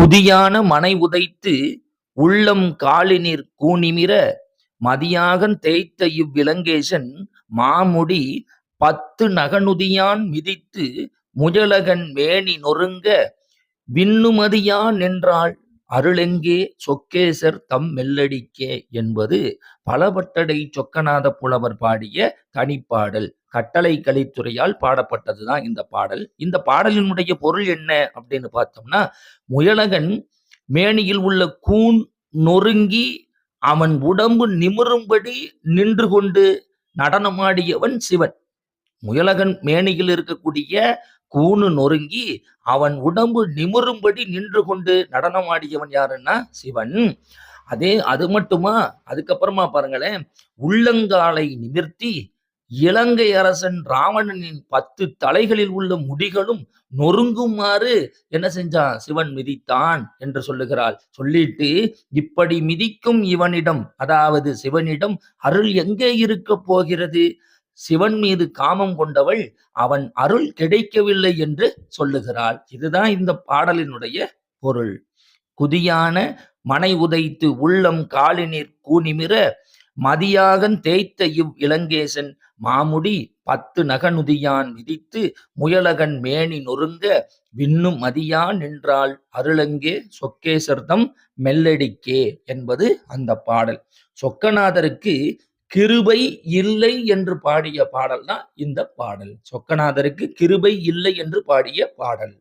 குதியான மனை உதைத்து உள்ளம் காலினிற் கூனிமிர மதியாகந் தேய்த்த இவ்விலங்கேசன் மாமுடி பத்து நகனுதியான் மிதித்து முயலகன் மேனி நொறுங்க விண்ணுமதியான் என்றாள் அருளெங்கே சொக்கேசர் தம் மெல்லடிக்கே என்பது பலபட்டடை சொக்கநாத புலவர் பாடிய தனிப்பாடல். கட்டளை கலித்துறையால் பாடப்பட்டதுதான் இந்த பாடல். இந்த பாடலினுடைய பொருள் என்ன அப்படின்னு பார்த்தோம்னா முயலகன் மேனியில் உள்ள கூன் நொறுங்கி அவன் உடம்பு நிமிரும்படி நின்று கொண்டு நடனமாடியவன் சிவன். முயலகன் மேனியில் இருக்கக்கூடிய கூனு நொறுங்கி அவன் உடம்பு நிமிரும்படி நின்று கொண்டு நடனமாடியவன் யாருன்னா சிவன். அதே அது மட்டுமா? அதுக்கப்புறமா பாருங்களேன். உள்ளங்காலை நிமிர்த்தி இலங்கை அரசன் ராவணனின் பத்து தலைகளில் உள்ள முடிகளும் நொறுங்குமாறு என்ன செஞ்சான்? சிவன் மிதித்தான் என்று சொல்லுகிறாள். சொல்லிட்டு இப்படி மிதிக்கும் இவனிடம் அதாவது சிவனிடம் அருள் எங்கே இருக்க போகிறது? சிவன் மீது காமம் கொண்டவள் அவன் அருள் கிடைக்கவில்லை என்று சொல்லுகிறாள். இதுதான் இந்த பாடலினுடைய பொருள். குதியான மனை உதைத்து உள்ளம் காலினிற் கூனிமிர மதியாகந் தேய்த்த இவ் இளங்கேசன் மாமுடி பத்து நகனுதியான் விதித்து முயலகன் மேனி நொறுங்க விண்ணும் மதியா நின்றாள் அருளங்கே சொக்கேசர்தம் மெல்லடிக்கே என்பது அந்த பாடல். சொக்கநாதருக்கு கிருபை இல்லை என்று பாடிய பாடல் தான் இந்த பாடல். சொக்கநாதருக்கு கிருபை இல்லை என்று பாடிய பாடல்.